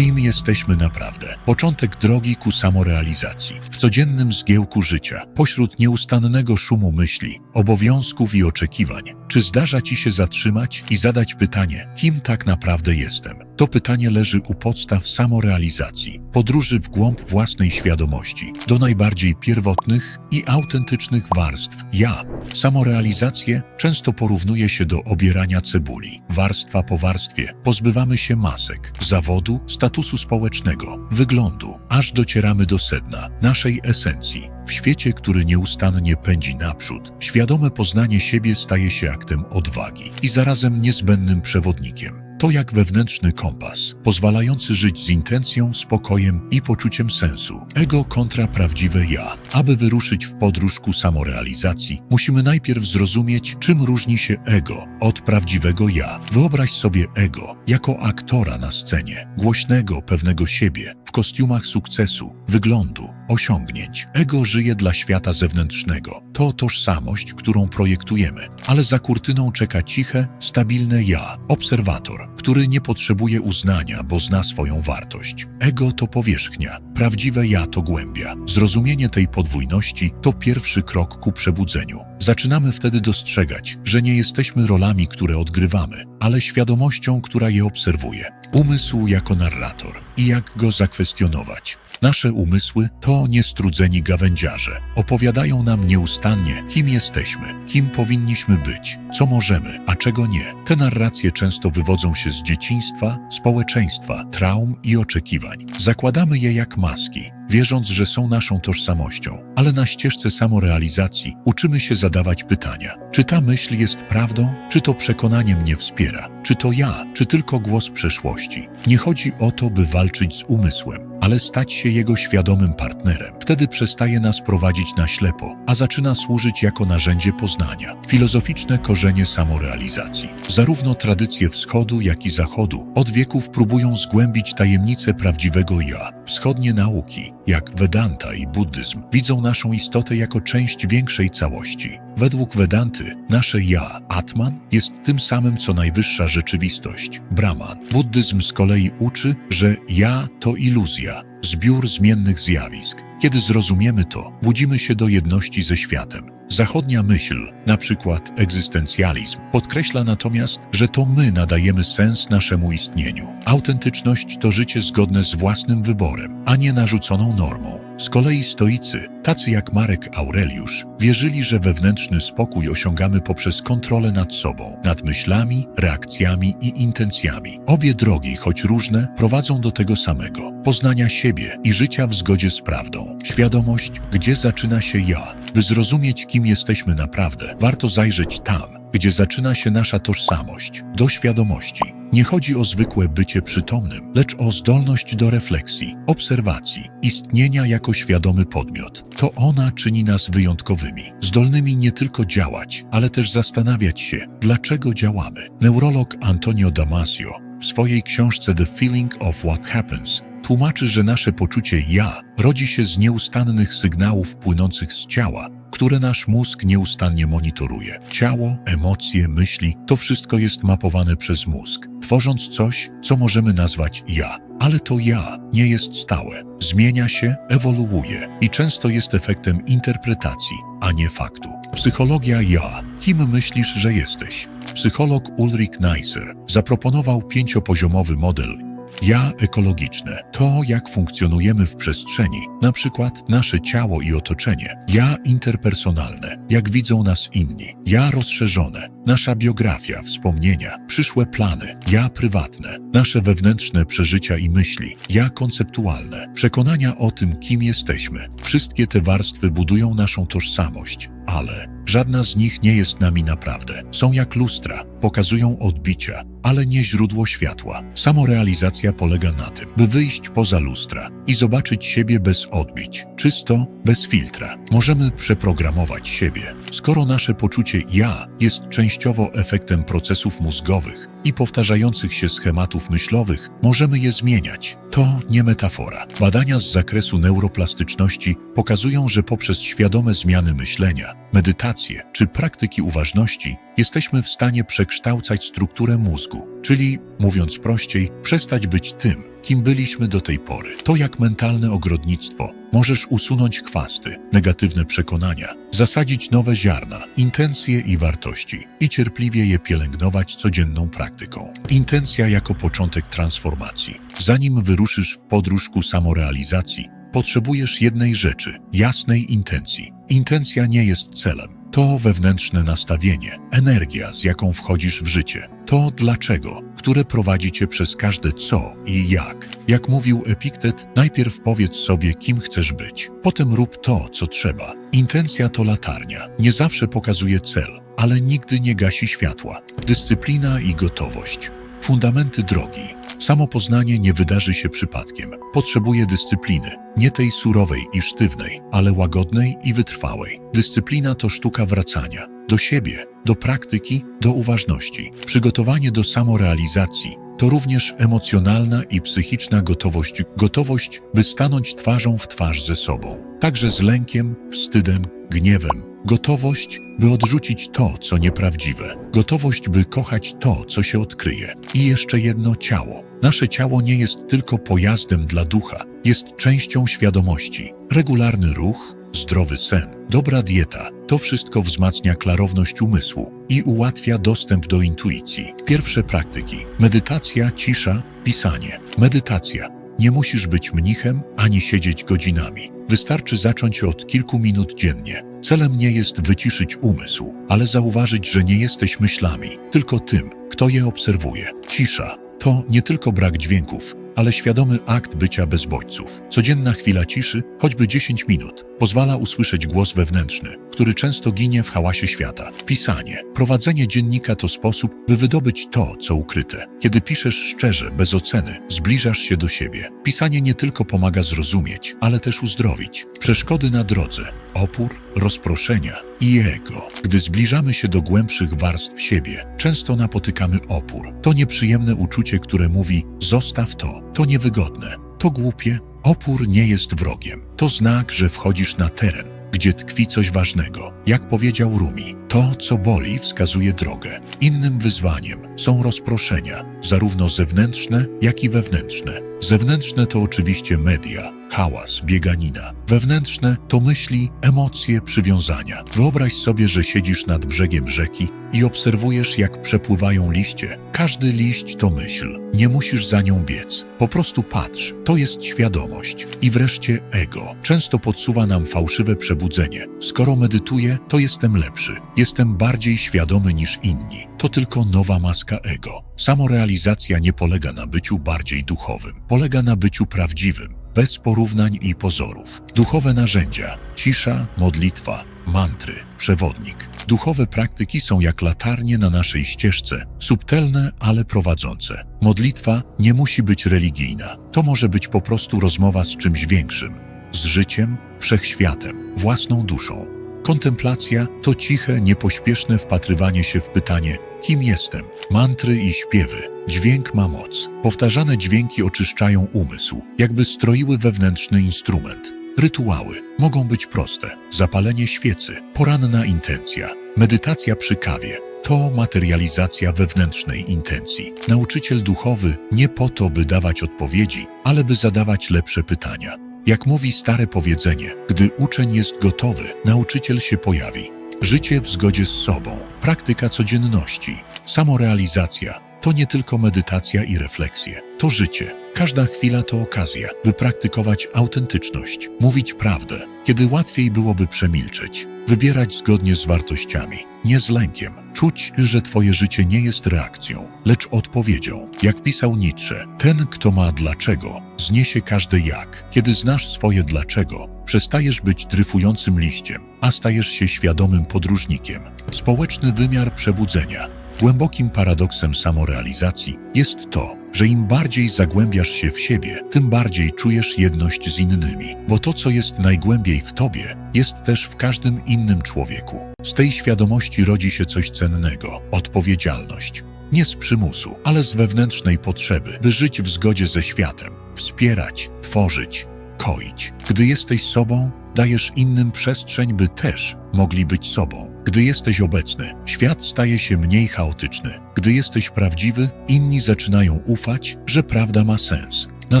kim jesteśmy naprawdę. Początek drogi ku samorealizacji. W codziennym zgiełku życia, pośród nieustannego szumu myśli, obowiązków i oczekiwań, czy zdarza ci się zatrzymać i zadać pytanie, kim tak naprawdę jestem? To pytanie leży u podstaw samorealizacji, podróży w głąb własnej świadomości, do najbardziej pierwotnych i autentycznych warstw ja. Samorealizację często porównuje się do obierania cebuli. Warstwa po warstwie pozbywamy się masek, zawodu, statusu społecznego, wyglądu, aż docieramy do sedna, naszej esencji. W świecie, który nieustannie pędzi naprzód, świadome poznanie siebie staje się aktem odwagi i zarazem niezbędnym przewodnikiem. To jak wewnętrzny kompas, pozwalający żyć z intencją, spokojem i poczuciem sensu. Ego kontra prawdziwe ja. Aby wyruszyć w podróż ku samorealizacji, musimy najpierw zrozumieć, czym różni się ego od prawdziwego ja. Wyobraź sobie ego jako aktora na scenie, głośnego, pewnego siebie, w kostiumach sukcesu, wyglądu, osiągnięć. Ego żyje dla świata zewnętrznego. To tożsamość, którą projektujemy, ale za kurtyną czeka ciche, stabilne ja, obserwator, który nie potrzebuje uznania, bo zna swoją wartość. Ego to powierzchnia, prawdziwe ja to głębia. Zrozumienie tej podwójności to pierwszy krok ku przebudzeniu. Zaczynamy wtedy dostrzegać, że nie jesteśmy rolami, które odgrywamy, ale świadomością, która je obserwuje. Umysł jako narrator i jak go zakwestionować. Nasze umysły to niestrudzeni gawędziarze. Opowiadają nam nieustannie, kim jesteśmy, kim powinniśmy być, co możemy, a czego nie. Te narracje często wywodzą się z dzieciństwa, społeczeństwa, traum i oczekiwań. Zakładamy je jak maski, wierząc, że są naszą tożsamością, ale na ścieżce samorealizacji uczymy się zadawać pytania: czy ta myśl jest prawdą, czy to przekonanie mnie wspiera, czy to ja, czy tylko głos przeszłości. Nie chodzi o to, by walczyć z umysłem, ale stać się jego świadomym partnerem. Wtedy przestaje nas prowadzić na ślepo, a zaczyna służyć jako narzędzie poznania. Filozoficzne korzenie samorealizacji. Zarówno tradycje wschodu, jak i zachodu od wieków próbują zgłębić tajemnicę prawdziwego ja. Wschodnie nauki, jak Vedanta i buddyzm, widzą naszą istotę jako część większej całości. Według Vedanty, nasze ja, Atman, jest tym samym co najwyższa rzeczywistość, Brahman. Buddyzm z kolei uczy, że ja to iluzja, zbiór zmiennych zjawisk. Kiedy zrozumiemy to, budzimy się do jedności ze światem. Zachodnia myśl, na przykład egzystencjalizm, podkreśla natomiast, że to my nadajemy sens naszemu istnieniu. Autentyczność to życie zgodne z własnym wyborem, a nie narzuconą normą. Z kolei stoicy, tacy jak Marek Aureliusz, wierzyli, że wewnętrzny spokój osiągamy poprzez kontrolę nad sobą, nad myślami, reakcjami i intencjami. Obie drogi, choć różne, prowadzą do tego samego poznania siebie i życia w zgodzie z prawdą. Świadomość, gdzie zaczyna się ja. By zrozumieć, kim jesteśmy naprawdę, warto zajrzeć tam, gdzie zaczyna się nasza tożsamość, do świadomości. Nie chodzi o zwykłe bycie przytomnym, lecz o zdolność do refleksji, obserwacji, istnienia jako świadomy podmiot. To ona czyni nas wyjątkowymi, zdolnymi nie tylko działać, ale też zastanawiać się, dlaczego działamy. Neurolog Antonio Damasio w swojej książce The Feeling of What Happens tłumaczy, że nasze poczucie ja rodzi się z nieustannych sygnałów płynących z ciała, które nasz mózg nieustannie monitoruje. Ciało, emocje, myśli to wszystko jest mapowane przez mózg, tworząc coś, co możemy nazwać ja. Ale to ja nie jest stałe, zmienia się, ewoluuje i często jest efektem interpretacji, a nie faktu. Psychologia ja. Kim myślisz, że jesteś? Psycholog Ulrich Neisser zaproponował pięciopoziomowy model ja ekologiczne to, jak funkcjonujemy w przestrzeni, na przykład nasze ciało i otoczenie. Ja interpersonalne, jak widzą nas inni. Ja rozszerzone, nasza biografia, wspomnienia, przyszłe plany. Ja prywatne, nasze wewnętrzne przeżycia i myśli. Ja konceptualne, przekonania o tym, kim jesteśmy. Wszystkie te warstwy budują naszą tożsamość, ale żadna z nich nie jest nami naprawdę. Są jak lustra, pokazują odbicia, ale nie źródło światła. Samorealizacja polega na tym, by wyjść poza lustra i zobaczyć siebie bez odbić, czysto, bez filtra. Możemy przeprogramować siebie. Skoro nasze poczucie ja jest częściowo efektem procesów mózgowych i powtarzających się schematów myślowych, możemy je zmieniać. To nie metafora. Badania z zakresu neuroplastyczności pokazują, że poprzez świadome zmiany myślenia, medytację czy praktyki uważności jesteśmy w stanie przekształcać strukturę mózgu, czyli, mówiąc prościej, przestać być tym, kim byliśmy do tej pory. To jak mentalne ogrodnictwo. Możesz usunąć chwasty, negatywne przekonania, zasadzić nowe ziarna, intencje i wartości i cierpliwie je pielęgnować codzienną praktyką. Intencja jako początek transformacji. Zanim wyruszysz w podróż ku samorealizacji, potrzebujesz jednej rzeczy jasnej intencji. Intencja nie jest celem. To wewnętrzne nastawienie, energia, z jaką wchodzisz w życie. To dlaczego, które prowadzi cię przez każde co i jak. Jak mówił Epiktet, najpierw powiedz sobie, kim chcesz być. Potem rób to, co trzeba. Intencja to latarnia. Nie zawsze pokazuje cel, ale nigdy nie gasi światła. Dyscyplina i gotowość. Fundamenty drogi. Samo poznanie nie wydarzy się przypadkiem. Potrzebuje dyscypliny, nie tej surowej i sztywnej, ale łagodnej i wytrwałej. Dyscyplina to sztuka wracania do siebie, do praktyki, do uważności. Przygotowanie do samorealizacji to również emocjonalna i psychiczna gotowość, gotowość, by stanąć twarzą w twarz ze sobą, także z lękiem, wstydem, gniewem, Gotowość, by odrzucić to, co nieprawdziwe. Gotowość, by kochać to, co się odkryje. I jeszcze jedno ciało. Nasze ciało nie jest tylko pojazdem dla ducha, jest częścią świadomości. Regularny ruch, zdrowy sen, dobra dieta to wszystko wzmacnia klarowność umysłu i ułatwia dostęp do intuicji. Pierwsze praktyki: medytacja, cisza, pisanie. Medytacja. Nie musisz być mnichem ani siedzieć godzinami. Wystarczy zacząć od kilku minut dziennie. Celem nie jest wyciszyć umysł, ale zauważyć, że nie jesteś myślami, tylko tym, kto je obserwuje. Cisza to nie tylko brak dźwięków, ale świadomy akt bycia bez bodźców. Codzienna chwila ciszy, choćby 10 minut, pozwala usłyszeć głos wewnętrzny, który często ginie w hałasie świata. Pisanie. Prowadzenie dziennika to sposób, by wydobyć to, co ukryte. Kiedy piszesz szczerze, bez oceny, zbliżasz się do siebie. Pisanie nie tylko pomaga zrozumieć, ale też uzdrowić. Przeszkody na drodze, opór, rozproszenia i ego. Gdy zbliżamy się do głębszych warstw siebie, często napotykamy opór. To nieprzyjemne uczucie, które mówi: zostaw to, to niewygodne, to głupie. Opór nie jest wrogiem. To znak, że wchodzisz na teren, gdzie tkwi coś ważnego. Jak powiedział Rumi, to, co boli, wskazuje drogę. Innym wyzwaniem są rozproszenia, zarówno zewnętrzne, jak i wewnętrzne. Zewnętrzne to oczywiście media, hałas, bieganina. Wewnętrzne to myśli, emocje, przywiązania. Wyobraź sobie, że siedzisz nad brzegiem rzeki i obserwujesz, jak przepływają liście. Każdy liść to myśl. Nie musisz za nią biec. Po prostu patrz. To jest świadomość. I wreszcie ego. Często podsuwa nam fałszywe przebudzenie. Skoro medytuję, to jestem lepszy. Jestem bardziej świadomy niż inni. To tylko nowa maska ego. Samorealizacja nie polega na byciu bardziej duchowym. Polega na byciu prawdziwym bez porównań i pozorów. Duchowe narzędzia, cisza, modlitwa, mantry, przewodnik. Duchowe praktyki są jak latarnie na naszej ścieżce, subtelne, ale prowadzące. Modlitwa nie musi być religijna. To może być po prostu rozmowa z czymś większym, z życiem, wszechświatem, własną duszą. Kontemplacja to ciche, niepośpieszne wpatrywanie się w pytanie, kim jestem. Mantry i śpiewy. Dźwięk ma moc. Powtarzane dźwięki oczyszczają umysł, jakby stroiły wewnętrzny instrument. Rytuały mogą być proste. Zapalenie świecy, poranna intencja, medytacja przy kawie. To materializacja wewnętrznej intencji. Nauczyciel duchowy nie po to, by dawać odpowiedzi, ale by zadawać lepsze pytania. Jak mówi stare powiedzenie, gdy uczeń jest gotowy, nauczyciel się pojawi. Życie w zgodzie z sobą, praktyka codzienności, samorealizacja to nie tylko medytacja i refleksje, to życie. Każda chwila to okazja, by praktykować autentyczność, mówić prawdę, kiedy łatwiej byłoby przemilczeć, wybierać zgodnie z wartościami, nie z lękiem, czuć, że Twoje życie nie jest reakcją, lecz odpowiedzią. Jak pisał Nietzsche, ten, kto ma dlaczego, zniesie każde jak. Kiedy znasz swoje dlaczego, przestajesz być dryfującym liściem, a stajesz się świadomym podróżnikiem. Społeczny wymiar przebudzenia. Głębokim paradoksem samorealizacji jest to, że im bardziej zagłębiasz się w siebie, tym bardziej czujesz jedność z innymi, bo to, co jest najgłębiej w tobie, jest też w każdym innym człowieku. Z tej świadomości rodzi się coś cennego odpowiedzialność. Nie z przymusu, ale z wewnętrznej potrzeby, by żyć w zgodzie ze światem, wspierać, tworzyć, koić. Gdy jesteś sobą, dajesz innym przestrzeń, by też mogli być sobą. Gdy jesteś obecny, świat staje się mniej chaotyczny. Gdy jesteś prawdziwy, inni zaczynają ufać, że prawda ma sens. Na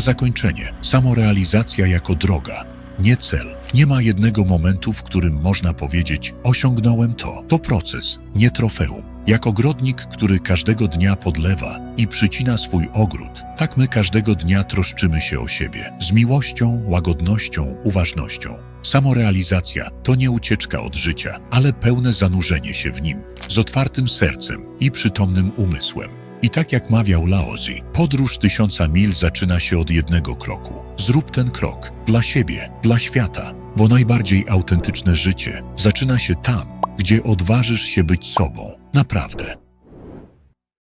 zakończenie, samorealizacja jako droga, nie cel. Nie ma jednego momentu, w którym można powiedzieć: Osiągnąłem to. To proces, nie trofeum. Jak ogrodnik, który każdego dnia podlewa i przycina swój ogród, tak my każdego dnia troszczymy się o siebie z miłością, łagodnością, uważnością. Samorealizacja to nie ucieczka od życia, ale pełne zanurzenie się w nim, z otwartym sercem i przytomnym umysłem. I tak jak mawiał Laozi, podróż tysiąca mil zaczyna się od jednego kroku. Zrób ten krok dla siebie, dla świata, bo najbardziej autentyczne życie zaczyna się tam, gdzie odważysz się być sobą. Naprawdę.